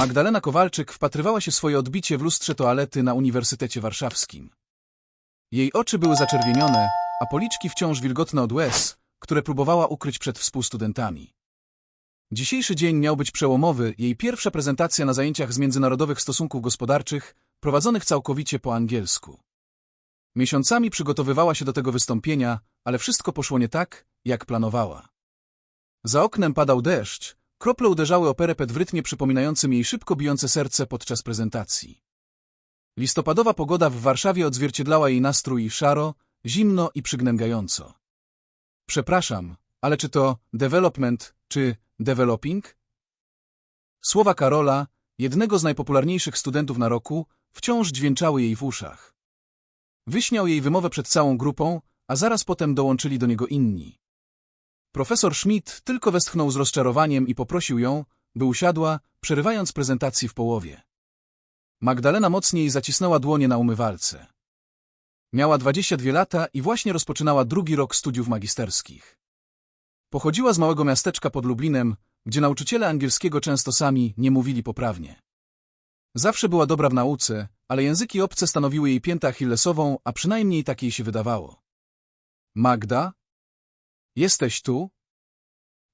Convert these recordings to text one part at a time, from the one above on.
Magdalena Kowalczyk wpatrywała się swoje odbicie w lustrze toalety na Uniwersytecie Warszawskim. Jej oczy były zaczerwienione, a policzki wciąż wilgotne od łez, które próbowała ukryć przed współstudentami. Dzisiejszy dzień miał być przełomowy, jej pierwsza prezentacja na zajęciach z międzynarodowych stosunków gospodarczych, prowadzonych całkowicie po angielsku. Miesiącami przygotowywała się do tego wystąpienia, ale wszystko poszło nie tak, jak planowała. Za oknem padał deszcz, krople uderzały o perepet w rytmie przypominającym jej szybko bijące serce podczas prezentacji. Listopadowa pogoda w Warszawie odzwierciedlała jej nastrój szaro, zimno i przygnębiająco. Przepraszam, ale czy to development, czy developing? Słowa Karola, jednego z najpopularniejszych studentów na roku, wciąż dźwięczały jej w uszach. Wyśmiał jej wymowę przed całą grupą, a zaraz potem dołączyli do niego inni. Profesor Schmidt tylko westchnął z rozczarowaniem i poprosił ją, by usiadła, przerywając prezentacji w połowie. Magdalena mocniej zacisnęła dłonie na umywalce. Miała 22 lata i właśnie rozpoczynała drugi rok studiów magisterskich. Pochodziła z małego miasteczka pod Lublinem, gdzie nauczyciele angielskiego często sami nie mówili poprawnie. Zawsze była dobra w nauce, ale języki obce stanowiły jej piętę achillesową, a przynajmniej tak jej się wydawało. Magda? Jesteś tu?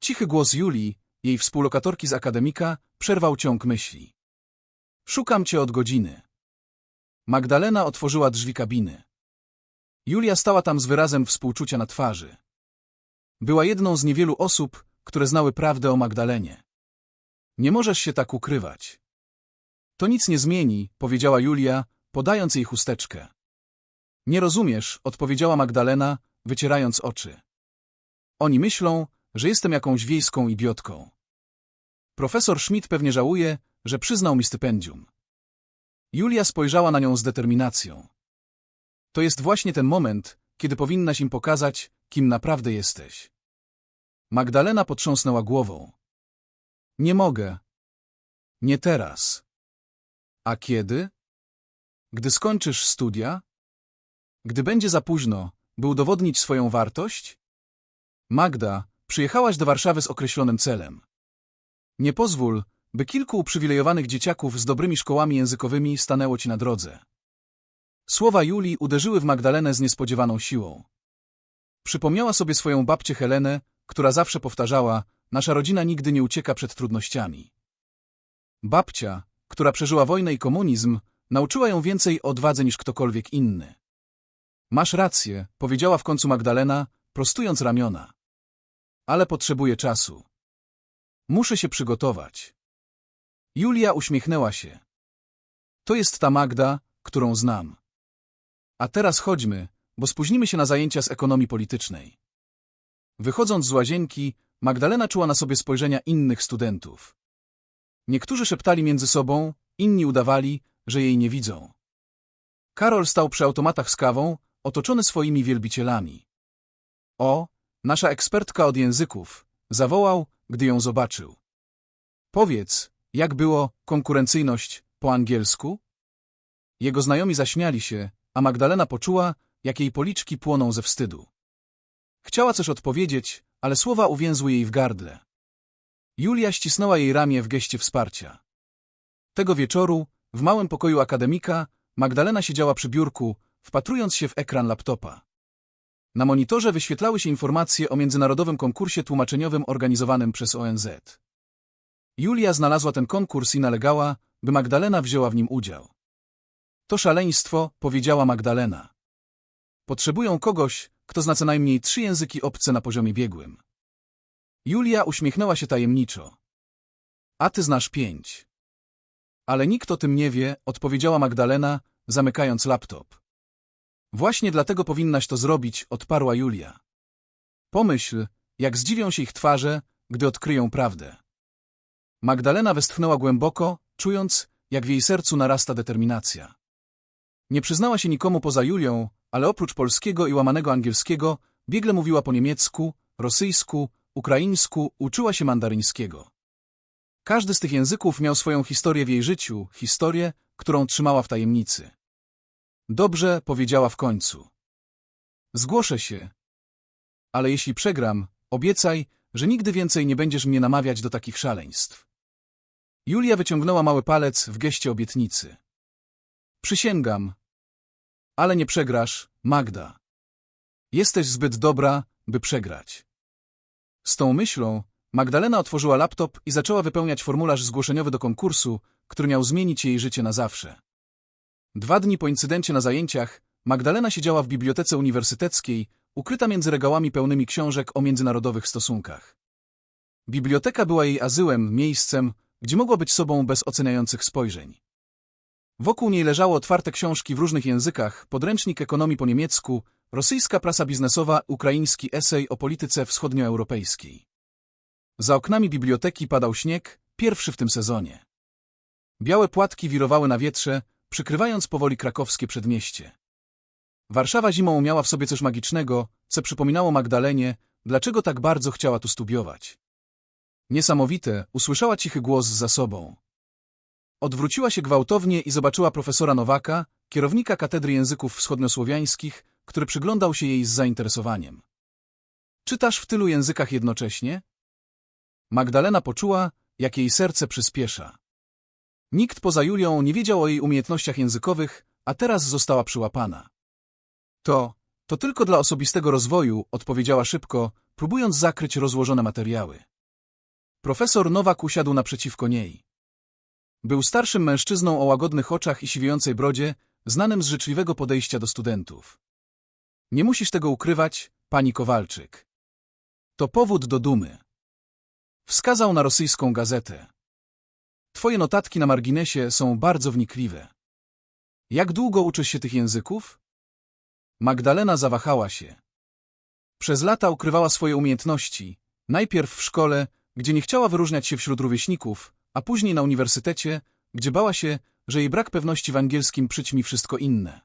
Cichy głos Julii, jej współlokatorki z akademika, przerwał ciąg myśli. Szukam cię od godziny. Magdalena otworzyła drzwi kabiny. Julia stała tam z wyrazem współczucia na twarzy. Była jedną z niewielu osób, które znały prawdę o Magdalenie. Nie możesz się tak ukrywać. To nic nie zmieni, powiedziała Julia, podając jej chusteczkę. Nie rozumiesz, odpowiedziała Magdalena, wycierając oczy. Oni myślą, że jestem jakąś wiejską idiotką. Profesor Schmidt pewnie żałuje, że przyznał mi stypendium. Julia spojrzała na nią z determinacją. To jest właśnie ten moment, kiedy powinnaś im pokazać, kim naprawdę jesteś. Magdalena potrząsnęła głową. Nie mogę. Nie teraz. A kiedy? Gdy skończysz studia? Gdy będzie za późno, by udowodnić swoją wartość? Magda, przyjechałaś do Warszawy z określonym celem. Nie pozwól, by kilku uprzywilejowanych dzieciaków z dobrymi szkołami językowymi stanęło ci na drodze. Słowa Julii uderzyły w Magdalenę z niespodziewaną siłą. Przypomniała sobie swoją babcię Helenę, która zawsze powtarzała, nasza rodzina nigdy nie ucieka przed trudnościami. Babcia, która przeżyła wojnę i komunizm, nauczyła ją więcej odwadze niż ktokolwiek inny. Masz rację, powiedziała w końcu Magdalena, prostując ramiona. Ale potrzebuję czasu. Muszę się przygotować. Julia uśmiechnęła się. To jest ta Magda, którą znam. A teraz chodźmy, bo spóźnimy się na zajęcia z ekonomii politycznej. Wychodząc z łazienki, Magdalena czuła na sobie spojrzenia innych studentów. Niektórzy szeptali między sobą, inni udawali, że jej nie widzą. Karol stał przy automatach z kawą, otoczony swoimi wielbicielami. O, nasza ekspertka od języków, zawołał, gdy ją zobaczył. Powiedz, jak było konkurencyjność po angielsku? Jego znajomi zaśmiali się, a Magdalena poczuła, jak jej policzki płoną ze wstydu. Chciała coś odpowiedzieć, ale słowa uwięzły jej w gardle. Julia ścisnęła jej ramię w geście wsparcia. Tego wieczoru, w małym pokoju akademika, Magdalena siedziała przy biurku, wpatrując się w ekran laptopa. Na monitorze wyświetlały się informacje o międzynarodowym konkursie tłumaczeniowym organizowanym przez ONZ. Julia znalazła ten konkurs i nalegała, by Magdalena wzięła w nim udział. To szaleństwo, powiedziała Magdalena. Potrzebują kogoś, kto zna co najmniej trzy języki obce na poziomie biegłym. Julia uśmiechnęła się tajemniczo. A ty znasz pięć. Ale nikt o tym nie wie, odpowiedziała Magdalena, zamykając laptop. Właśnie dlatego powinnaś to zrobić, odparła Julia. Pomyśl, jak zdziwią się ich twarze, gdy odkryją prawdę. Magdalena westchnęła głęboko, czując, jak w jej sercu narasta determinacja. Nie przyznała się nikomu poza Julią, ale oprócz polskiego i łamanego angielskiego, biegle mówiła po niemiecku, rosyjsku, ukraińsku, uczyła się mandaryńskiego. Każdy z tych języków miał swoją historię w jej życiu, historię, którą trzymała w tajemnicy. Dobrze, powiedziała w końcu. Zgłoszę się. Ale jeśli przegram, obiecaj, że nigdy więcej nie będziesz mnie namawiać do takich szaleństw. Julia wyciągnęła mały palec w geście obietnicy. Przysięgam. Ale nie przegrasz, Magda. Jesteś zbyt dobra, by przegrać. Z tą myślą Magdalena otworzyła laptop i zaczęła wypełniać formularz zgłoszeniowy do konkursu, który miał zmienić jej życie na zawsze. Dwa dni po incydencie na zajęciach Magdalena siedziała w bibliotece uniwersyteckiej, ukryta między regałami pełnymi książek o międzynarodowych stosunkach. Biblioteka była jej azyłem, miejscem, gdzie mogła być sobą bez oceniających spojrzeń. Wokół niej leżały otwarte książki w różnych językach, podręcznik ekonomii po niemiecku, rosyjska prasa biznesowa, ukraiński esej o polityce wschodnioeuropejskiej. Za oknami biblioteki padał śnieg, pierwszy w tym sezonie. Białe płatki wirowały na wietrze, przykrywając powoli krakowskie przedmieście. Warszawa zimą miała w sobie coś magicznego, co przypominało Magdalenie, dlaczego tak bardzo chciała tu studiować. Niesamowite, usłyszała cichy głos za sobą. Odwróciła się gwałtownie i zobaczyła profesora Nowaka, kierownika Katedry Języków Wschodniosłowiańskich, który przyglądał się jej z zainteresowaniem. Czytasz w tylu językach jednocześnie? Magdalena poczuła, jak jej serce przyspiesza. Nikt poza Julią nie wiedział o jej umiejętnościach językowych, a teraz została przyłapana. To, to tylko dla osobistego rozwoju, odpowiedziała szybko, próbując zakryć rozłożone materiały. Profesor Nowak usiadł naprzeciwko niej. Był starszym mężczyzną o łagodnych oczach i siwiejącej brodzie, znanym z życzliwego podejścia do studentów. Nie musisz tego ukrywać, pani Kowalczyk. To powód do dumy. Wskazał na rosyjską gazetę. Twoje notatki na marginesie są bardzo wnikliwe. Jak długo uczysz się tych języków? Magdalena zawahała się. Przez lata ukrywała swoje umiejętności, najpierw w szkole, gdzie nie chciała wyróżniać się wśród rówieśników, a później na uniwersytecie, gdzie bała się, że jej brak pewności w angielskim przyćmi wszystko inne.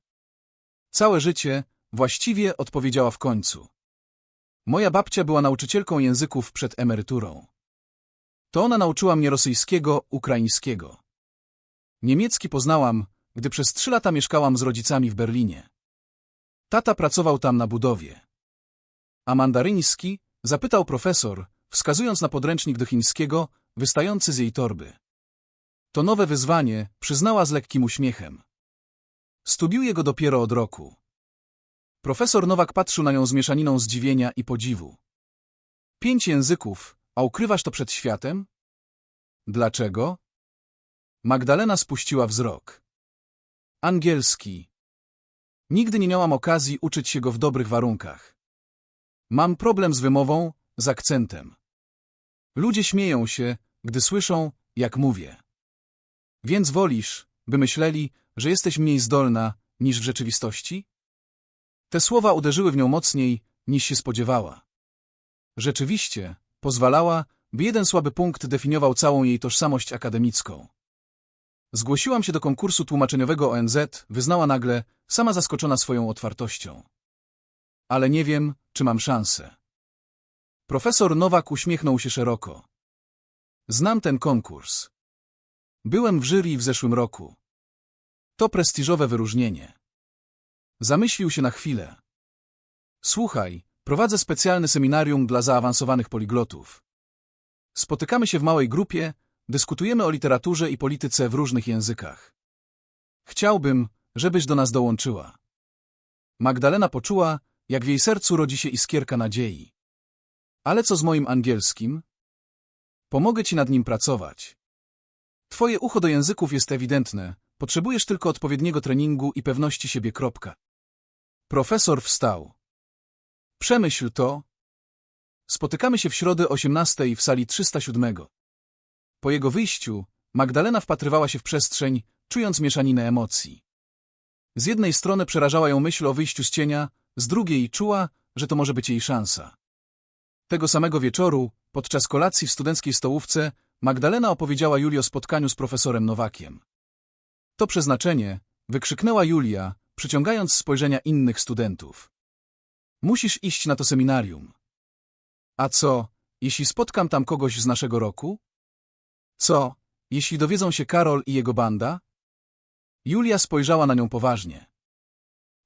Całe życie, właściwie, odpowiedziała w końcu. Moja babcia była nauczycielką języków przed emeryturą. To ona nauczyła mnie rosyjskiego, ukraińskiego. Niemiecki poznałam, gdy przez trzy lata mieszkałam z rodzicami w Berlinie. Tata pracował tam na budowie. A mandaryński? Zapytał profesor, wskazując na podręcznik do chińskiego, wystający z jej torby. To nowe wyzwanie, przyznała z lekkim uśmiechem. Studiuję go dopiero od roku. Profesor Nowak patrzył na nią z mieszaniną zdziwienia i podziwu. Pięć języków, a ukrywasz to przed światem? Dlaczego? Magdalena spuściła wzrok. Angielski. Nigdy nie miałam okazji uczyć się go w dobrych warunkach. Mam problem z wymową, z akcentem. Ludzie śmieją się, gdy słyszą, jak mówię. Więc wolisz, by myśleli, że jesteś mniej zdolna niż w rzeczywistości? Te słowa uderzyły w nią mocniej, niż się spodziewała. Rzeczywiście, pozwalała, by jeden słaby punkt definiował całą jej tożsamość akademicką. Zgłosiłam się do konkursu tłumaczeniowego ONZ, wyznała nagle, sama zaskoczona swoją otwartością. Ale nie wiem, czy mam szansę. Profesor Nowak uśmiechnął się szeroko. Znam ten konkurs. Byłem w jury w zeszłym roku. To prestiżowe wyróżnienie. Zamyślił się na chwilę. Słuchaj, prowadzę specjalne seminarium dla zaawansowanych poliglotów. Spotykamy się w małej grupie, dyskutujemy o literaturze i polityce w różnych językach. Chciałbym, żebyś do nas dołączyła. Magdalena poczuła, jak w jej sercu rodzi się iskierka nadziei. Ale co z moim angielskim? Pomogę ci nad nim pracować. Twoje ucho do języków jest ewidentne, potrzebujesz tylko odpowiedniego treningu i pewności siebie. Kropka. Profesor wstał. Przemyśl to. Spotykamy się w środę 18 w sali 307. Po jego wyjściu Magdalena wpatrywała się w przestrzeń, czując mieszaninę emocji. Z jednej strony przerażała ją myśl o wyjściu z cienia, z drugiej czuła, że to może być jej szansa. Tego samego wieczoru, podczas kolacji w studenckiej stołówce, Magdalena opowiedziała Julii o spotkaniu z profesorem Nowakiem. To przeznaczenie, wykrzyknęła Julia, przyciągając spojrzenia innych studentów. Musisz iść na to seminarium. A co, jeśli spotkam tam kogoś z naszego roku? Co, jeśli dowiedzą się Karol i jego banda? Julia spojrzała na nią poważnie.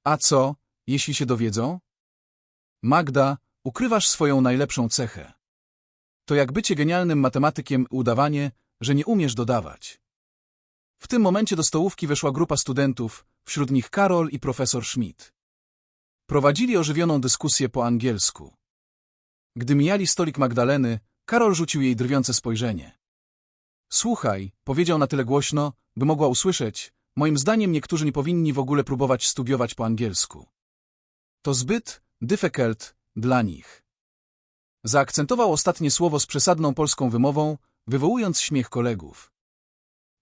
A co, jeśli się dowiedzą? Magda, ukrywasz swoją najlepszą cechę. To jak bycie genialnym matematykiem udawanie, że nie umiesz dodawać. W tym momencie do stołówki weszła grupa studentów, wśród nich Karol i profesor Schmidt. Prowadzili ożywioną dyskusję po angielsku. Gdy mijali stolik Magdaleny, Karol rzucił jej drwiące spojrzenie. Słuchaj, powiedział na tyle głośno, by mogła usłyszeć, moim zdaniem niektórzy nie powinni w ogóle próbować studiować po angielsku. To zbyt difficult dla nich. Zaakcentował ostatnie słowo z przesadną polską wymową, wywołując śmiech kolegów.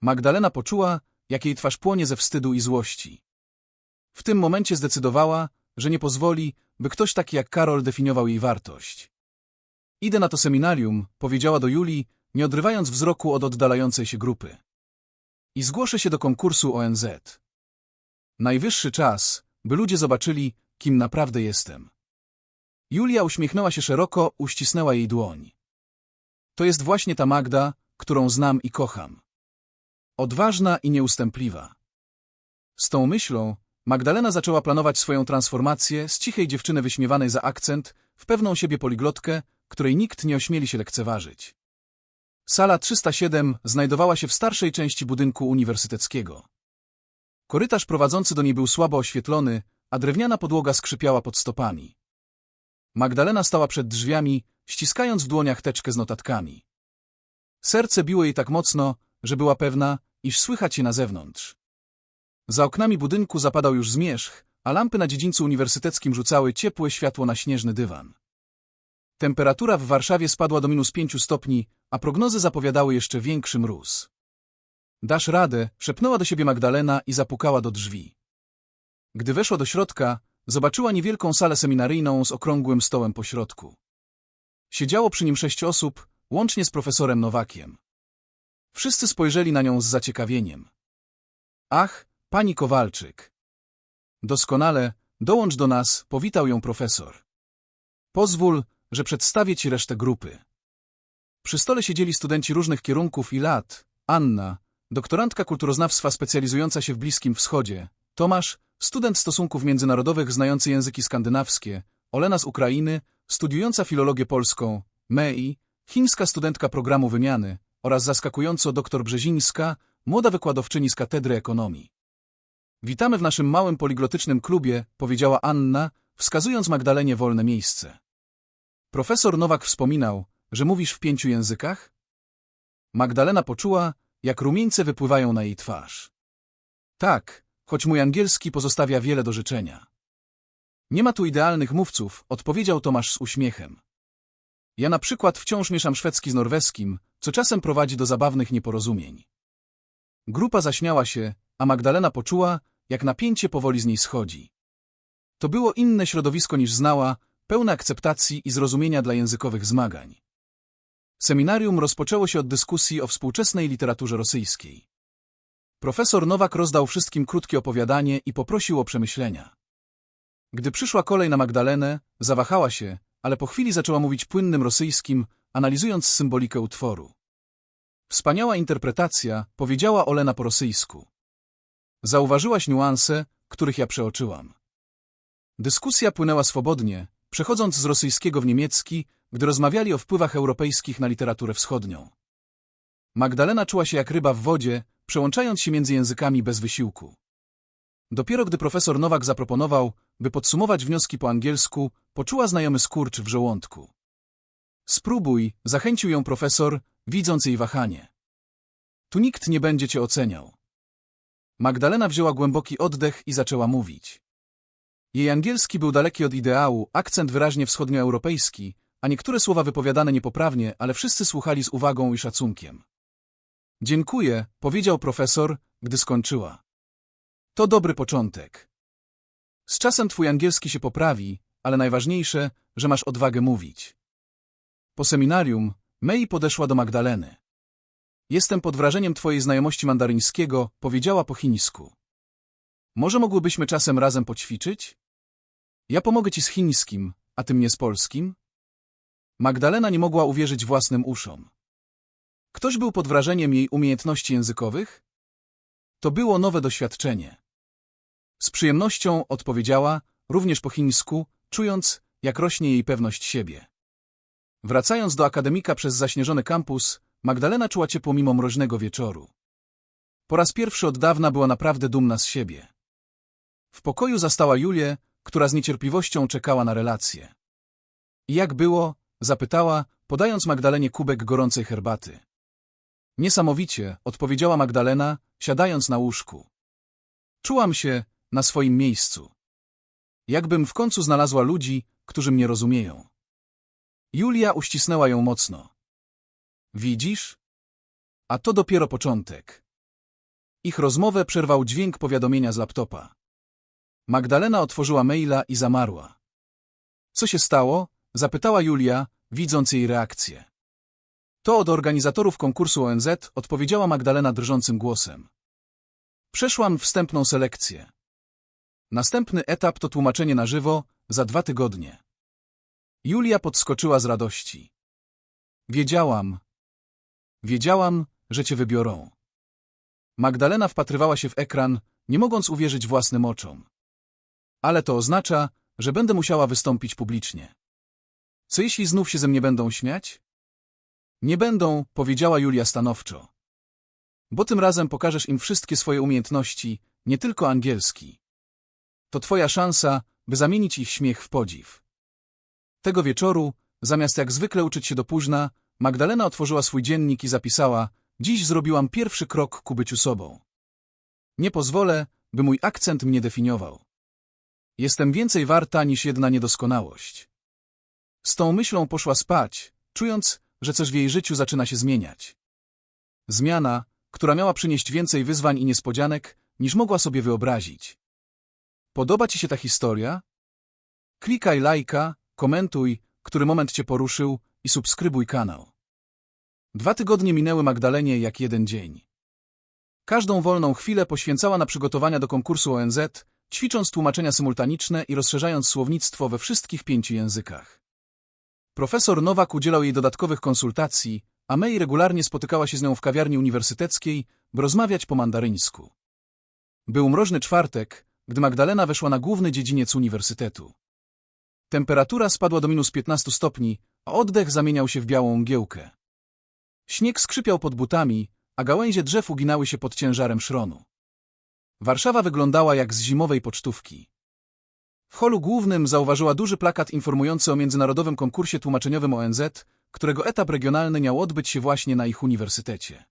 Magdalena poczuła, jak jej twarz płonie ze wstydu i złości. W tym momencie zdecydowała, że nie pozwoli, by ktoś taki jak Karol definiował jej wartość. Idę na to seminarium, powiedziała do Julii, nie odrywając wzroku od oddalającej się grupy. I zgłoszę się do konkursu ONZ. Najwyższy czas, by ludzie zobaczyli, kim naprawdę jestem. Julia uśmiechnęła się szeroko, uścisnęła jej dłoń. To jest właśnie ta Magda, którą znam i kocham. Odważna i nieustępliwa. Z tą myślą Magdalena zaczęła planować swoją transformację z cichej dziewczyny wyśmiewanej za akcent w pewną siebie poliglotkę, której nikt nie ośmieli się lekceważyć. Sala 307 znajdowała się w starszej części budynku uniwersyteckiego. Korytarz prowadzący do niej był słabo oświetlony, a drewniana podłoga skrzypiała pod stopami. Magdalena stała przed drzwiami, ściskając w dłoniach teczkę z notatkami. Serce biło jej tak mocno, że była pewna, iż słychać je na zewnątrz. Za oknami budynku zapadał już zmierzch, a lampy na dziedzińcu uniwersyteckim rzucały ciepłe światło na śnieżny dywan. Temperatura w Warszawie spadła do minus pięciu stopni, a prognozy zapowiadały jeszcze większy mróz. Dasz radę, szepnęła do siebie Magdalena i zapukała do drzwi. Gdy weszła do środka, zobaczyła niewielką salę seminaryjną z okrągłym stołem po środku. Siedziało przy nim sześć osób, łącznie z profesorem Nowakiem. Wszyscy spojrzeli na nią z zaciekawieniem. Ach, pani Kowalczyk. Doskonale, dołącz do nas, powitał ją profesor. Pozwól, że przedstawię ci resztę grupy. Przy stole siedzieli studenci różnych kierunków i lat. Anna, doktorantka kulturoznawstwa specjalizująca się w Bliskim Wschodzie. Tomasz, student stosunków międzynarodowych znający języki skandynawskie. Olena z Ukrainy, studiująca filologię polską. Mei, chińska studentka programu wymiany oraz zaskakująco dr Brzezińska, młoda wykładowczyni z Katedry Ekonomii. Witamy w naszym małym poliglotycznym klubie, powiedziała Anna, wskazując Magdalenie wolne miejsce. Profesor Nowak wspominał, że mówisz w pięciu językach? Magdalena poczuła, jak rumieńce wypływają na jej twarz. Tak, choć mój angielski pozostawia wiele do życzenia. Nie ma tu idealnych mówców, odpowiedział Tomasz z uśmiechem. Ja na przykład wciąż mieszam szwedzki z norweskim, co czasem prowadzi do zabawnych nieporozumień. Grupa zaśmiała się, a Magdalena poczuła, jak napięcie powoli z niej schodzi. To było inne środowisko niż znała, pełne akceptacji i zrozumienia dla językowych zmagań. Seminarium rozpoczęło się od dyskusji o współczesnej literaturze rosyjskiej. Profesor Nowak rozdał wszystkim krótkie opowiadanie i poprosił o przemyślenia. Gdy przyszła kolej na Magdalenę, zawahała się, ale po chwili zaczęła mówić płynnym rosyjskim, analizując symbolikę utworu. Wspaniała interpretacja, powiedziała Olena po rosyjsku. Zauważyłaś niuanse, których ja przeoczyłam. Dyskusja płynęła swobodnie, przechodząc z rosyjskiego w niemiecki, gdy rozmawiali o wpływach europejskich na literaturę wschodnią. Magdalena czuła się jak ryba w wodzie, przełączając się między językami bez wysiłku. Dopiero gdy profesor Nowak zaproponował, by podsumować wnioski po angielsku, poczuła znajomy skurcz w żołądku. Spróbuj, zachęcił ją profesor, widząc jej wahanie. Tu nikt nie będzie cię oceniał. Magdalena wzięła głęboki oddech i zaczęła mówić. Jej angielski był daleki od ideału, akcent wyraźnie wschodnioeuropejski, a niektóre słowa wypowiadane niepoprawnie, ale wszyscy słuchali z uwagą i szacunkiem. Dziękuję, powiedział profesor, gdy skończyła. To dobry początek. Z czasem twój angielski się poprawi, ale najważniejsze, że masz odwagę mówić. Po seminarium Mei podeszła do Magdaleny. Jestem pod wrażeniem twojej znajomości mandaryńskiego, powiedziała po chińsku. Może mogłybyśmy czasem razem poćwiczyć? Ja pomogę ci z chińskim, a ty mnie z polskim? Magdalena nie mogła uwierzyć własnym uszom. Ktoś był pod wrażeniem jej umiejętności językowych? To było nowe doświadczenie. Z przyjemnością odpowiedziała, również po chińsku, czując, jak rośnie jej pewność siebie. Wracając do akademika przez zaśnieżony kampus, Magdalena czuła ciepło mimo mroźnego wieczoru. Po raz pierwszy od dawna była naprawdę dumna z siebie. W pokoju zastała Julię, która z niecierpliwością czekała na relację. Jak było? zapytała, podając Magdalenie kubek gorącej herbaty. Niesamowicie, odpowiedziała Magdalena, siadając na łóżku. Czułam się na swoim miejscu. Jakbym w końcu znalazła ludzi, którzy mnie rozumieją. Julia uścisnęła ją mocno. Widzisz? A to dopiero początek. Ich rozmowę przerwał dźwięk powiadomienia z laptopa. Magdalena otworzyła maila i zamarła. Co się stało? Zapytała Julia, widząc jej reakcję. To od organizatorów konkursu ONZ odpowiedziała Magdalena drżącym głosem. Przeszłam wstępną selekcję. Następny etap to tłumaczenie na żywo za dwa tygodnie. Julia podskoczyła z radości. Wiedziałam. Wiedziałam, że cię wybiorą. Magdalena wpatrywała się w ekran, nie mogąc uwierzyć własnym oczom. Ale to oznacza, że będę musiała wystąpić publicznie. Co jeśli znów się ze mnie będą śmiać? Nie będą, powiedziała Julia stanowczo. Bo tym razem pokażesz im wszystkie swoje umiejętności, nie tylko angielski. To twoja szansa, by zamienić ich śmiech w podziw. Tego wieczoru, zamiast jak zwykle uczyć się do późna, Magdalena otworzyła swój dziennik i zapisała Dziś zrobiłam pierwszy krok ku byciu sobą. Nie pozwolę, by mój akcent mnie definiował. Jestem więcej warta niż jedna niedoskonałość. Z tą myślą poszła spać, czując, że coś w jej życiu zaczyna się zmieniać. Zmiana, która miała przynieść więcej wyzwań i niespodzianek, niż mogła sobie wyobrazić. Podoba Ci się ta historia? Klikaj lajka, komentuj, który moment Cię poruszył i subskrybuj kanał. Dwa tygodnie minęły Magdalenie jak jeden dzień. Każdą wolną chwilę poświęcała na przygotowania do konkursu ONZ, ćwicząc tłumaczenia symultaniczne i rozszerzając słownictwo we wszystkich pięciu językach. Profesor Nowak udzielał jej dodatkowych konsultacji, a May regularnie spotykała się z nią w kawiarni uniwersyteckiej, by rozmawiać po mandaryńsku. Był mroźny czwartek, gdy Magdalena weszła na główny dziedziniec uniwersytetu. Temperatura spadła do minus 15 stopni, a oddech zamieniał się w białą mgiełkę. Śnieg skrzypiał pod butami, a gałęzie drzew uginały się pod ciężarem szronu. Warszawa wyglądała jak z zimowej pocztówki. W holu głównym zauważyła duży plakat informujący o międzynarodowym konkursie tłumaczeniowym ONZ, którego etap regionalny miał odbyć się właśnie na ich uniwersytecie.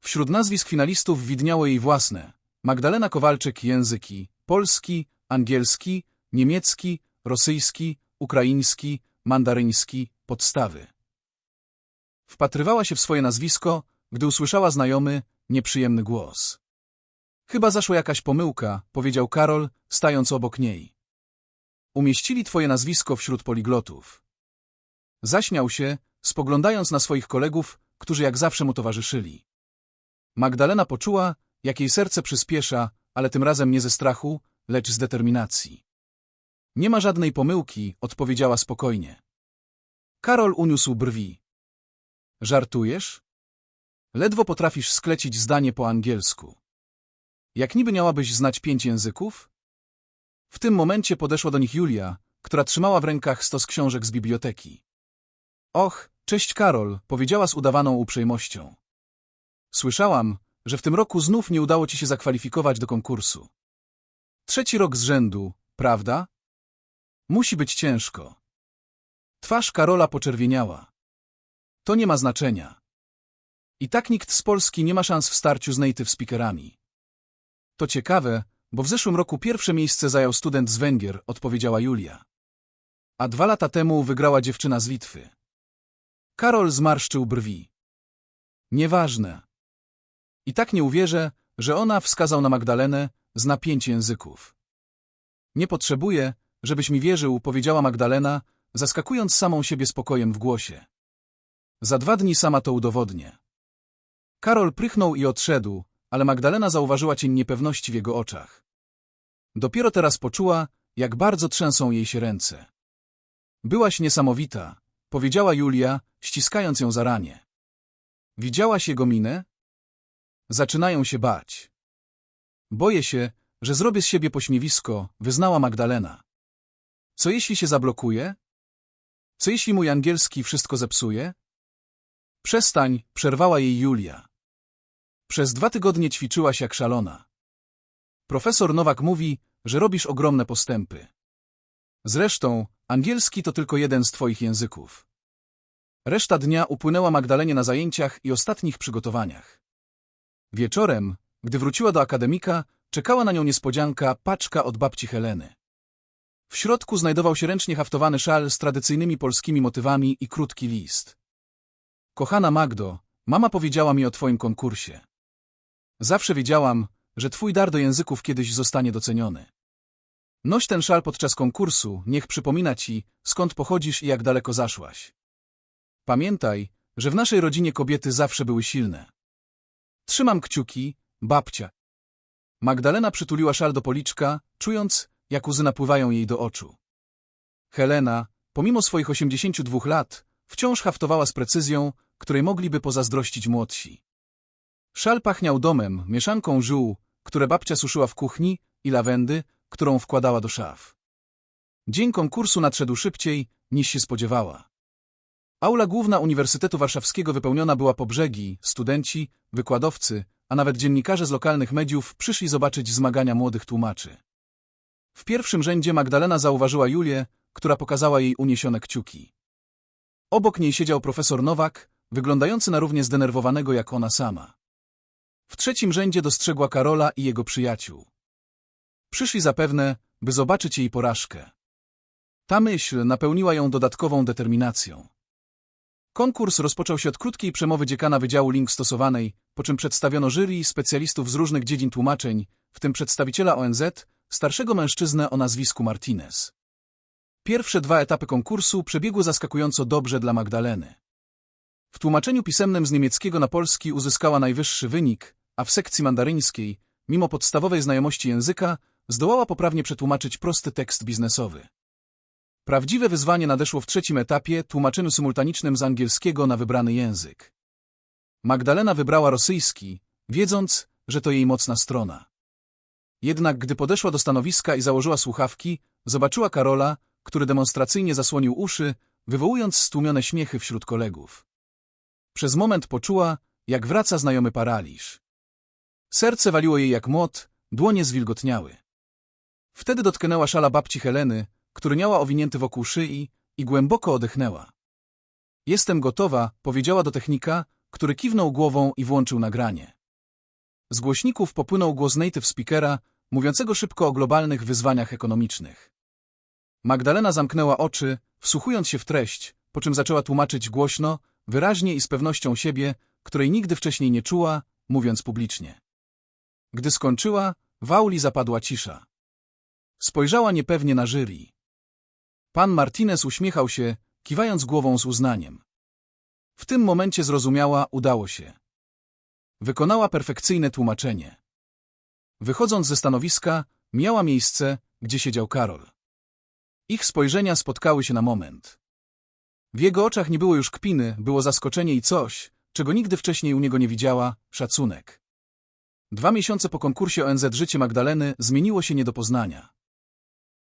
Wśród nazwisk finalistów widniało jej własne. Magdalena Kowalczyk języki polski, angielski, niemiecki, rosyjski, ukraiński, mandaryński, podstawy. Wpatrywała się w swoje nazwisko, gdy usłyszała znajomy, nieprzyjemny głos. Chyba zaszła jakaś pomyłka, powiedział Karol, stając obok niej. Umieścili twoje nazwisko wśród poliglotów. Zaśmiał się, spoglądając na swoich kolegów, którzy jak zawsze mu towarzyszyli. Magdalena poczuła, jak jej serce przyspiesza, ale tym razem nie ze strachu, lecz z determinacji. Nie ma żadnej pomyłki, odpowiedziała spokojnie. Karol uniósł brwi. Żartujesz? Ledwo potrafisz sklecić zdanie po angielsku. Jak niby miałabyś znać pięć języków? W tym momencie podeszła do nich Julia, która trzymała w rękach stos książek z biblioteki. Och, cześć Karol, powiedziała z udawaną uprzejmością. Słyszałam, że w tym roku znów nie udało ci się zakwalifikować do konkursu. Trzeci rok z rzędu, prawda? Musi być ciężko. Twarz Karola poczerwieniała. To nie ma znaczenia. I tak nikt z Polski nie ma szans w starciu z native speakerami. To ciekawe, bo w zeszłym roku pierwsze miejsce zajął student z Węgier, odpowiedziała Julia. A dwa lata temu wygrała dziewczyna z Litwy. Karol zmarszczył brwi. Nieważne. I tak nie uwierzę, że ona wskazał na Magdalenę, zna pięć języków. Nie potrzebuję, żebyś mi wierzył, powiedziała Magdalena, zaskakując samą siebie spokojem w głosie. Za dwa dni sama to udowodnię. Karol prychnął i odszedł, ale Magdalena zauważyła cień niepewności w jego oczach. Dopiero teraz poczuła, jak bardzo trzęsą jej się ręce. Byłaś niesamowita, powiedziała Julia, ściskając ją za ramię. Widziałaś jego minę? Zaczynają się bać. Boję się, że zrobię z siebie pośmiewisko, wyznała Magdalena. Co jeśli się zablokuje? Co jeśli mój angielski wszystko zepsuje? Przestań, przerwała jej Julia. Przez dwa tygodnie ćwiczyłaś jak szalona. Profesor Nowak mówi, że robisz ogromne postępy. Zresztą, angielski to tylko jeden z twoich języków. Reszta dnia upłynęła Magdalenie na zajęciach i ostatnich przygotowaniach. Wieczorem, gdy wróciła do akademika, czekała na nią niespodzianka, paczka od babci Heleny. W środku znajdował się ręcznie haftowany szal z tradycyjnymi polskimi motywami i krótki list. Kochana Magdo, mama powiedziała mi o twoim konkursie. Zawsze wiedziałam, że twój dar do języków kiedyś zostanie doceniony. Noś ten szal podczas konkursu, niech przypomina ci, skąd pochodzisz i jak daleko zaszłaś. Pamiętaj, że w naszej rodzinie kobiety zawsze były silne. Trzymam kciuki, babcia. Magdalena przytuliła szal do policzka, czując, jak łzy napływają jej do oczu. Helena, pomimo swoich 82 lat, wciąż haftowała z precyzją, której mogliby pozazdrościć młodsi. Szal pachniał domem, mieszanką żół, które babcia suszyła w kuchni, i lawendy, którą wkładała do szaf. Dzień konkursu nadszedł szybciej, niż się spodziewała. Aula główna Uniwersytetu Warszawskiego wypełniona była po brzegi, studenci, wykładowcy, a nawet dziennikarze z lokalnych mediów przyszli zobaczyć zmagania młodych tłumaczy. W pierwszym rzędzie Magdalena zauważyła Julię, która pokazała jej uniesione kciuki. Obok niej siedział profesor Nowak, wyglądający na równie zdenerwowanego jak ona sama. W trzecim rzędzie dostrzegła Karola i jego przyjaciół. Przyszli zapewne, by zobaczyć jej porażkę. Ta myśl napełniła ją dodatkową determinacją. Konkurs rozpoczął się od krótkiej przemowy dziekana Wydziału Link Stosowanej, po czym przedstawiono jury specjalistów z różnych dziedzin tłumaczeń, w tym przedstawiciela ONZ, starszego mężczyznę o nazwisku Martinez. Pierwsze dwa etapy konkursu przebiegły zaskakująco dobrze dla Magdaleny. W tłumaczeniu pisemnym z niemieckiego na polski uzyskała najwyższy wynik, a w sekcji mandaryńskiej, mimo podstawowej znajomości języka, zdołała poprawnie przetłumaczyć prosty tekst biznesowy. Prawdziwe wyzwanie nadeszło w trzecim etapie, tłumaczeniu symultanicznym z angielskiego na wybrany język. Magdalena wybrała rosyjski, wiedząc, że to jej mocna strona. Jednak gdy podeszła do stanowiska i założyła słuchawki, zobaczyła Karola, który demonstracyjnie zasłonił uszy, wywołując stłumione śmiechy wśród kolegów. Przez moment poczuła, jak wraca znajomy paraliż. Serce waliło jej jak młot, dłonie zwilgotniały. Wtedy dotknęła szala babci Heleny, który miała owinięty wokół szyi i głęboko odetchnęła. Jestem gotowa, powiedziała do technika, który kiwnął głową i włączył nagranie. Z głośników popłynął głos native speakera, mówiącego szybko o globalnych wyzwaniach ekonomicznych. Magdalena zamknęła oczy, wsłuchując się w treść, po czym zaczęła tłumaczyć głośno, wyraźnie i z pewnością siebie, której nigdy wcześniej nie czuła, mówiąc publicznie. Gdy skończyła, w auli zapadła cisza. Spojrzała niepewnie na jury. Pan Martinez uśmiechał się, kiwając głową z uznaniem. W tym momencie zrozumiała, udało się. Wykonała perfekcyjne tłumaczenie. Wychodząc ze stanowiska, miała miejsce, gdzie siedział Karol. Ich spojrzenia spotkały się na moment. W jego oczach nie było już kpiny, było zaskoczenie i coś, czego nigdy wcześniej u niego nie widziała, szacunek. Dwa miesiące po konkursie ONZ życie Magdaleny zmieniło się nie do poznania.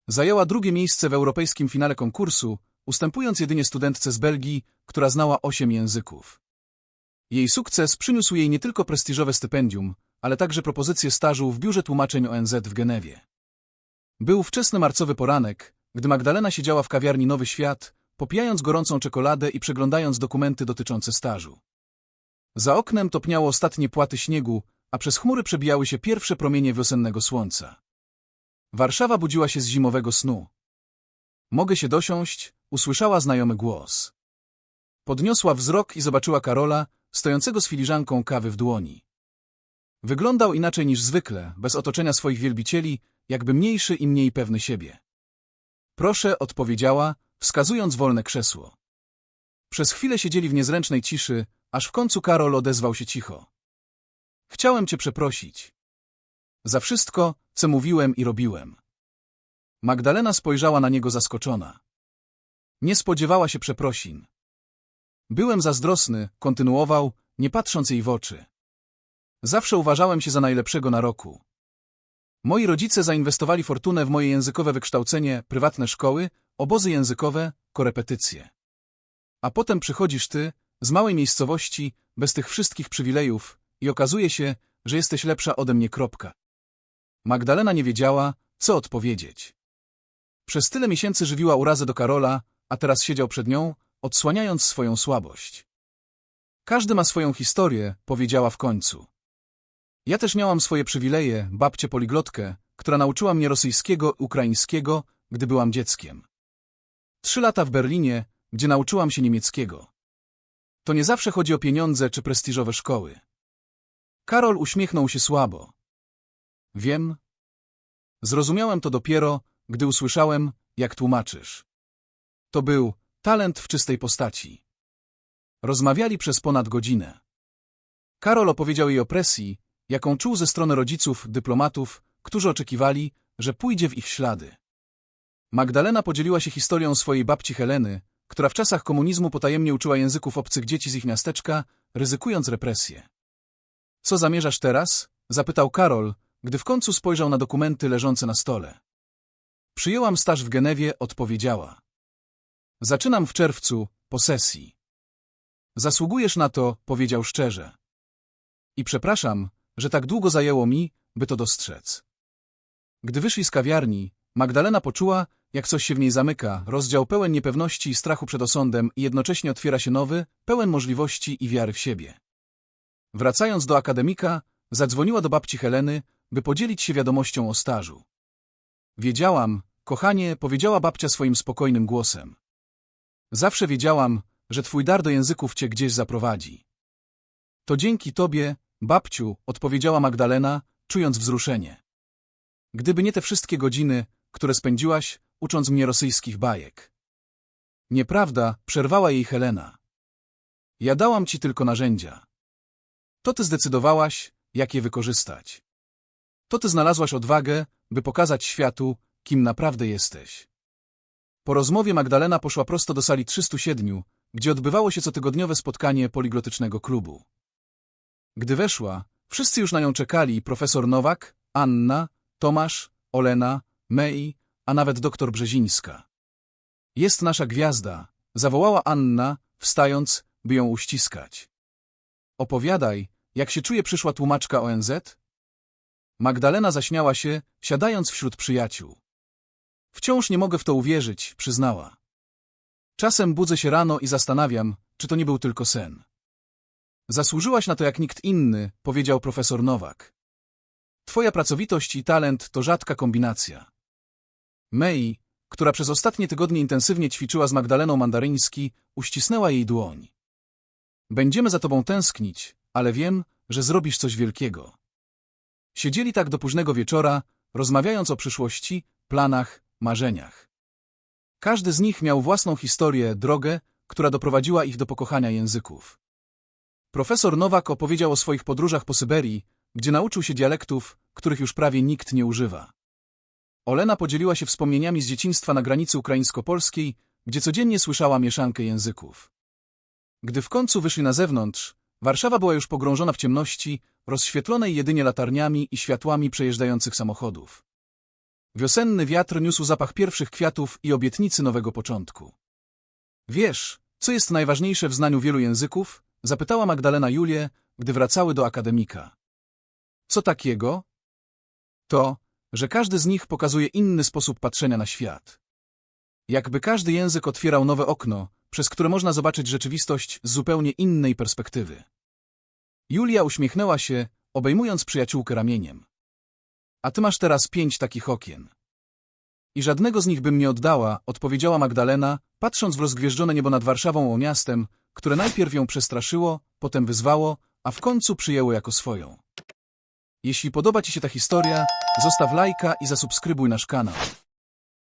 Zajęła drugie miejsce w europejskim finale konkursu, ustępując jedynie studentce z Belgii, która znała osiem języków. Jej sukces przyniósł jej nie tylko prestiżowe stypendium, ale także propozycję stażu w biurze tłumaczeń ONZ w Genewie. Był wczesny marcowy poranek, gdy Magdalena siedziała w kawiarni Nowy Świat, popijając gorącą czekoladę i przeglądając dokumenty dotyczące stażu. Za oknem topniało ostatnie płaty śniegu, a przez chmury przebijały się pierwsze promienie wiosennego słońca. Warszawa budziła się z zimowego snu. Mogę się dosiąść, usłyszała znajomy głos. Podniosła wzrok i zobaczyła Karola, stojącego z filiżanką kawy w dłoni. Wyglądał inaczej niż zwykle, bez otoczenia swoich wielbicieli, jakby mniejszy i mniej pewny siebie. Proszę, odpowiedziała, wskazując wolne krzesło. Przez chwilę siedzieli w niezręcznej ciszy, aż w końcu Karol odezwał się cicho. Chciałem cię przeprosić. Za wszystko, co mówiłem i robiłem. Magdalena spojrzała na niego zaskoczona. Nie spodziewała się przeprosin. Byłem zazdrosny, kontynuował, nie patrząc jej w oczy. Zawsze uważałem się za najlepszego na roku. Moi rodzice zainwestowali fortunę w moje językowe wykształcenie, prywatne szkoły, obozy językowe, korepetycje. A potem przychodzisz ty, z małej miejscowości, bez tych wszystkich przywilejów i okazuje się, że jesteś lepsza ode mnie kropka. Magdalena nie wiedziała, co odpowiedzieć. Przez tyle miesięcy żywiła urazę do Karola, a teraz siedział przed nią, odsłaniając swoją słabość. Każdy ma swoją historię, powiedziała w końcu. Ja też miałam swoje przywileje, babcię poliglotkę, która nauczyła mnie rosyjskiego ukraińskiego, gdy byłam dzieckiem. Trzy lata w Berlinie, gdzie nauczyłam się niemieckiego. To nie zawsze chodzi o pieniądze czy prestiżowe szkoły. Karol uśmiechnął się słabo. Wiem. Zrozumiałem to dopiero, gdy usłyszałem, jak tłumaczysz. To był talent w czystej postaci. Rozmawiali przez ponad godzinę. Karol opowiedział jej o presji, jaką czuł ze strony rodziców, dyplomatów, którzy oczekiwali, że pójdzie w ich ślady. Magdalena podzieliła się historią swojej babci Heleny, która w czasach komunizmu potajemnie uczyła języków obcych dzieci z ich miasteczka, ryzykując represje. Co zamierzasz teraz? zapytał Karol, gdy w końcu spojrzał na dokumenty leżące na stole. Przyjęłam staż w Genewie, odpowiedziała. Zaczynam w czerwcu, po sesji. Zasługujesz na to, powiedział szczerze. I przepraszam, że tak długo zajęło mi, by to dostrzec. Gdy wyszli z kawiarni, Magdalena poczuła, jak coś się w niej zamyka, rozdział pełen niepewności i strachu przed osądem i jednocześnie otwiera się nowy, pełen możliwości i wiary w siebie. Wracając do akademika, zadzwoniła do babci Heleny, by podzielić się wiadomością o stażu. Wiedziałam, kochanie, powiedziała babcia swoim spokojnym głosem. Zawsze wiedziałam, że twój dar do języków cię gdzieś zaprowadzi. To dzięki tobie, babciu, odpowiedziała Magdalena, czując wzruszenie. Gdyby nie te wszystkie godziny, które spędziłaś, ucząc mnie rosyjskich bajek. Nieprawda, przerwała jej Helena. Ja dałam ci tylko narzędzia. To ty zdecydowałaś, jak je wykorzystać. To ty znalazłaś odwagę, by pokazać światu, kim naprawdę jesteś. Po rozmowie Magdalena poszła prosto do sali 307, gdzie odbywało się cotygodniowe spotkanie poliglotycznego klubu. Gdy weszła, wszyscy już na nią czekali, profesor Nowak, Anna, Tomasz, Olena, Mei, a nawet doktor Brzezińska. Jest nasza gwiazda, zawołała Anna, wstając, by ją uściskać. Opowiadaj, jak się czuje przyszła tłumaczka ONZ? Magdalena zaśmiała się, siadając wśród przyjaciół. Wciąż nie mogę w to uwierzyć, przyznała. Czasem budzę się rano i zastanawiam, czy to nie był tylko sen. Zasłużyłaś na to jak nikt inny, powiedział profesor Nowak. Twoja pracowitość i talent to rzadka kombinacja. Mei, która przez ostatnie tygodnie intensywnie ćwiczyła z Magdaleną Mandaryński, uścisnęła jej dłoń. Będziemy za tobą tęsknić, ale wiem, że zrobisz coś wielkiego. Siedzieli tak do późnego wieczora, rozmawiając o przyszłości, planach, marzeniach. Każdy z nich miał własną historię, drogę, która doprowadziła ich do pokochania języków. Profesor Nowak opowiedział o swoich podróżach po Syberii, gdzie nauczył się dialektów, których już prawie nikt nie używa. Olena podzieliła się wspomnieniami z dzieciństwa na granicy ukraińsko-polskiej, gdzie codziennie słyszała mieszankę języków. Gdy w końcu wyszli na zewnątrz, Warszawa była już pogrążona w ciemności, rozświetlonej jedynie latarniami i światłami przejeżdżających samochodów. Wiosenny wiatr niósł zapach pierwszych kwiatów i obietnicy nowego początku. Wiesz, co jest najważniejsze w znaniu wielu języków? Zapytała Magdalena Julię, gdy wracały do akademika. Co takiego? To, że każdy z nich pokazuje inny sposób patrzenia na świat. Jakby każdy język otwierał nowe okno, przez które można zobaczyć rzeczywistość z zupełnie innej perspektywy. Julia uśmiechnęła się, obejmując przyjaciółkę ramieniem. A ty masz teraz pięć takich okien. I żadnego z nich bym nie oddała, odpowiedziała Magdalena, patrząc w rozgwieżdżone niebo nad Warszawą o miastem, które najpierw ją przestraszyło, potem wyzwało, a w końcu przyjęło jako swoją. Jeśli podoba Ci się ta historia, zostaw lajka i zasubskrybuj nasz kanał.